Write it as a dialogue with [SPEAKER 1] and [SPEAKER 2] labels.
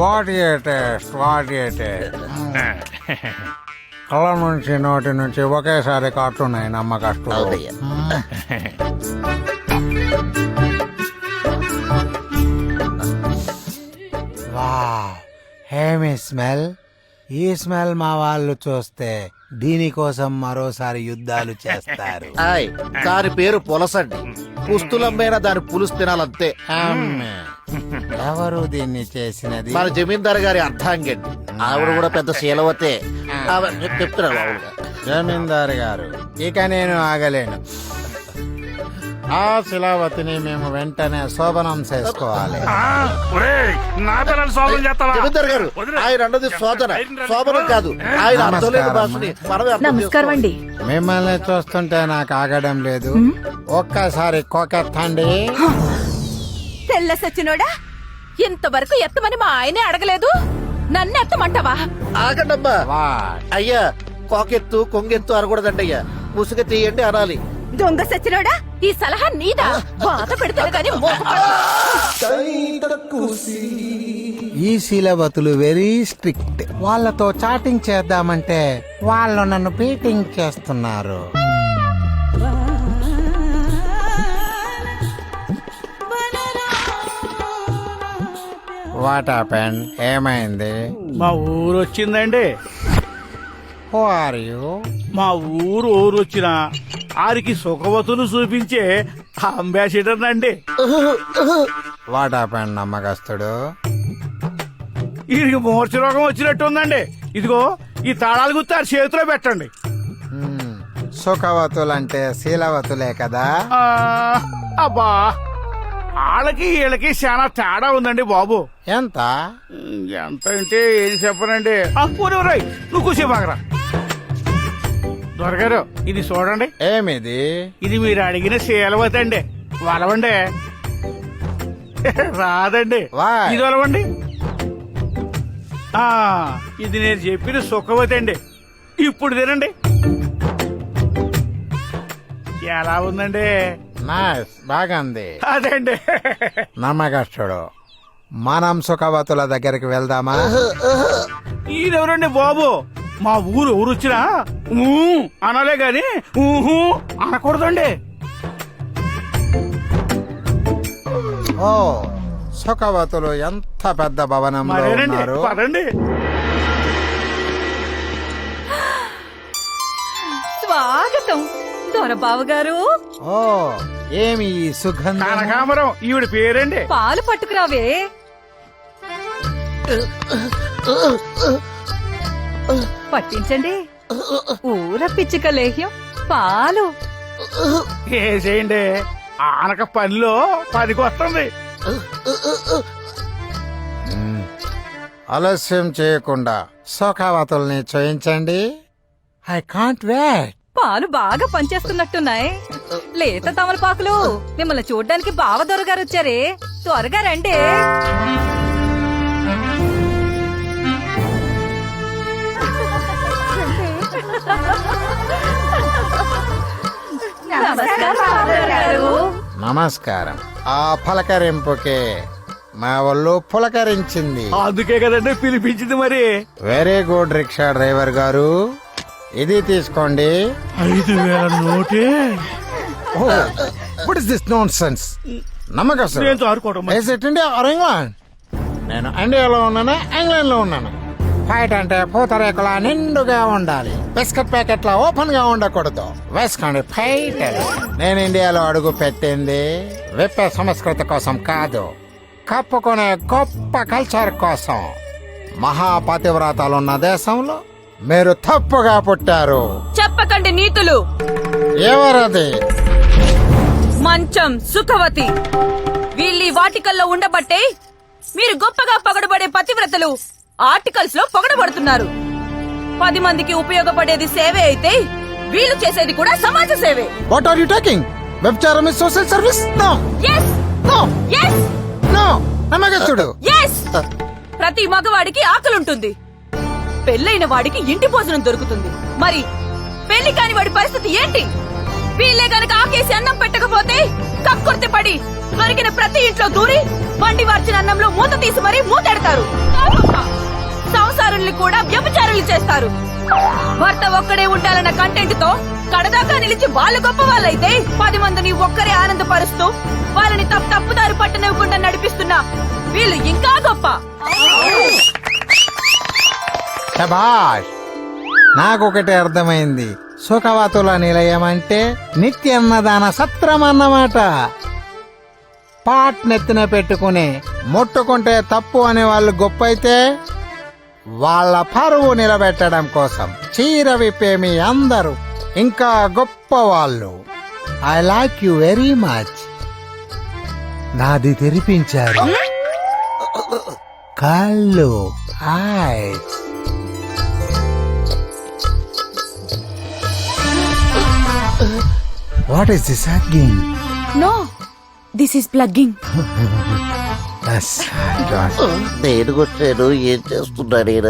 [SPEAKER 1] What taste what taste కళ్ళ నుంచి నోటి నుంచి ఒకేసారి కాటున్నాయి వావ్. హేమి స్మెల్? ఈ స్మెల్ మా వాళ్ళు చూస్తే దీనికోసం మరోసారి యుద్ధాలు చేస్తారు.
[SPEAKER 2] దాని పేరు పులసండి. పుస్తులమ్మైనా దాని పులుసు తినాలంతే.
[SPEAKER 1] ఎవరు దీన్ని చేసినది?
[SPEAKER 2] మన జమీందార్ గారి అర్థాంగండి ఆవిడ కూడా పెద్ద శీలవతే. ఆవిడ చెప్తున్నారు ఆవిడ.
[SPEAKER 1] జమీందారు గారు ఇక నేను ఆగలేను. ఆ శిలావతిని మేము వెంటనే శోభనం చేసుకోవాలి.
[SPEAKER 3] నా పిల్లలు సోదం చేస్తావా?
[SPEAKER 2] జమీందార్ గారు ఆయన అన్నది శోధన. శోభనం కాదు. ఆయన అర్థం లేని భాషని మనమే అర్థం
[SPEAKER 4] నమస్కారం అండి.
[SPEAKER 1] మిమ్మల్ని చూస్తుంటే నాకు ఆగడం లేదు. ఒక్కసారి కొకెత్తండి.
[SPEAKER 4] తెల్ల సచ్చినోడా? ఇంతవరకు ఎత్తమని మా ఆయనే అడగలేదు. నన్ను ఎత్తమంటావా?
[SPEAKER 2] ఆగండమ్మా. అయ్యా కోకెత్తు కొంగెత్తు అనకూడదండి అయ్యా ముసుగ తీయండి అనాలి
[SPEAKER 4] దొంగ సచ్చినోడా? ఈ సలహా నీదా? బాధ పెడతాను కానీ
[SPEAKER 1] ఈ శీలవతులు వెరీ స్ట్రిక్ట్. వాళ్ళతో చాటింగ్ చేద్దామంటే వాళ్ళు నన్ను బీటింగ్ చేస్తున్నారు. వాట్ హ్యాపెన్ ఏమైంది?
[SPEAKER 3] మా ఊరు వచ్చిందండి.
[SPEAKER 1] హూ ఆర్ యూ
[SPEAKER 3] మా ఊరు ఊరు వచ్చిన ఆరికి సుఖవతులు చూపించే అంబాసిడర్ అండి
[SPEAKER 1] వాట్ హ్యాపెన్ నమ్మకస్తుడు?
[SPEAKER 3] వీరికి మూర్ఛ రోగం వచ్చినట్టు ఉందండి. ఇదిగో ఈ తాళాలు గుర్తు ఆ చేతిలో పెట్టండి.
[SPEAKER 1] హ్మ్, సుఖవతులంటే శీలవతులే కదా?
[SPEAKER 3] అబ్బా. వాళ్ళకి వీళ్ళకి చాలా తేడా ఉందండి బాబు.
[SPEAKER 1] ఎంత?
[SPEAKER 3] ఎంత అంటే ఏం చెప్పనండి? ఊరే ఊరే, నువ్వు కూసేపాకరా దొరగారు ఇది చూడండి.
[SPEAKER 1] ఏమిది?
[SPEAKER 3] ఇది మీరు అడిగిన శీలవతి అండి వలవండి. రాదండి? ఇది వలవండి. ఆ ఇది నేను చెప్పిన సుఖవతి అండి ఇప్పుడు తినండి. ఎలా ఉందండి?
[SPEAKER 1] నైస్ బాగుంది
[SPEAKER 3] అదండి.
[SPEAKER 1] నమ్మకస్తుడు. మనం సుఖవతుల దగ్గరికి వెళ్దామా?
[SPEAKER 3] ఈయనెవరండి బాబు? మా ఊరు ఎవరు వచ్చినా అనాలే గాని ఊహు అనకూడదండి.
[SPEAKER 1] ఓ సుఖవతులు ఎంత పెద్ద భవనంలో
[SPEAKER 3] మరేనండి
[SPEAKER 1] ఉన్నారు?
[SPEAKER 3] పదండి.
[SPEAKER 4] స్వాగతం దొరబాబు గారు
[SPEAKER 1] ఓ ఏమి సుగంధం
[SPEAKER 3] కనకాంబరం ఈవిడ పేరండి.
[SPEAKER 4] పాలు పట్టుకురావే. పట్టించండి. ఊర పిచ్చిక లేహ్యం పాలు.
[SPEAKER 3] వేసేయండి ఆనక పనిలో పనికి వస్తుంది.
[SPEAKER 1] ఆలస్యం చేయకుండా సుఖవతుల్ని చేయించండి. ఐ కాంట్ వెయిట్
[SPEAKER 4] పాలు బాగా పనిచేస్తున్నట్టున్నాయి. లేత తమలపాకులు. మిమ్మల్ని చూడ్డానికి బావ దొరగారు వచ్చారే. త్వరగా రండి. నమస్కారం
[SPEAKER 1] ఆ పలకరింపుకే మా ఒళ్ళు పులకరించింది.
[SPEAKER 3] అందుకే కదండి పిలిపించింది మరి.
[SPEAKER 1] వెరీ గుడ్ రిక్షా డ్రైవర్ గారు. ఇది తీసుకోండి.
[SPEAKER 3] ఐదు వేల నోటే.
[SPEAKER 1] What is this nonsense నమ్మకం
[SPEAKER 3] నేను చారుకోవడం మరి.
[SPEAKER 1] Is it India or England? నేను ఇండియాలో ఉన్నాను ఇంగ్లాండ్లో ఉన్నాను? ఫైట్ అంటే పూతరేకుల నిండుగా ఉండాలి. బిస్కెట్ ప్యాకెట్ల ఓపెన్గా ఉండకూడదు వేసుకోండి ఫైట్ నేను ఇండియాలో అడుగు పెట్టింది. విప్పే సంస్కృతి కోసం కాదు. కప్పుకునే గొప్ప కల్చర్ కోసం. మహాపతివ్రతాలున్న దేశంలో మీరు తప్పుగా పుట్టారు.
[SPEAKER 5] చెప్పకండి నీతులు.
[SPEAKER 1] ఎవరది?
[SPEAKER 5] మంచం సుఖవతి. వీళ్ళీ వాటికల్లో ఉండబట్టే మీరు గొప్పగా పొగడబడే పతివ్రతలు ఆర్టికల్స్లో పొగడబడుతున్నారు. పది మందికి ఉపయోగపడేది సేవే అయితే వీళ్ళు చేసేది కూడా సమాజ సేవే.
[SPEAKER 1] వాట్ ఆర్ యు టాకింగ్ వ్యభిచారం is social service no
[SPEAKER 5] yes
[SPEAKER 1] no
[SPEAKER 5] yes
[SPEAKER 1] no నమ్మకస్తుడు
[SPEAKER 5] ఎస్ ప్రతి మగవాడికి ఆకలుంటుంది. పెళ్ళైన వాడికి ఇంటి భోజనం దొరుకుతుంది. మరి పెళ్ళి కాని వాడి పరిస్థితి ఏంటి? వీళ్ళే గనక ఆకేసి అన్నం పెట్టకపోతే కక్కుర్తి పడి దొరికిన ప్రతి ఇంట్లో దూరి వండి వార్చిన అన్నంలో మూత తీసి మరీ మూతెడతారు. సంసారుల్ని కూడా వ్యభిచారులు చేస్తారు. భర్త ఒక్కడే ఉండాలన్న కంటెంట్తో కడదాకా నిలిచి వాళ్ళు గొప్ప వాళ్ళైతే పది మందిని ఒక్కరే ఆనందపరుస్తూ వాళ్ళని తప్పు తప్పుదారి పట్టనివ్వకుండా నడిపిస్తున్నా వీళ్ళు ఇంకా గొప్ప.
[SPEAKER 1] నాకు నాకొకటి అర్థమైంది. సుఖవతుల నిలయం అంటే నిత్యన్నదాన సత్రం అన్నమాట పాట్ నెత్తిన పెట్టుకుని ముట్టుకుంటే తప్పు అనే వాళ్ళు గొప్ప అయితే వాళ్ళ పరువు నిలబెట్టడం కోసం చీర విప్పే మీ అందరూ ఇంకా గొప్ప వాళ్ళు. I like you very much నాది తెరిపించారు. కళ్ళు eyes what is this again
[SPEAKER 5] no this is plugging.
[SPEAKER 2] నేను కొట్టాను ఏం చేస్తున్నాడు ఈయన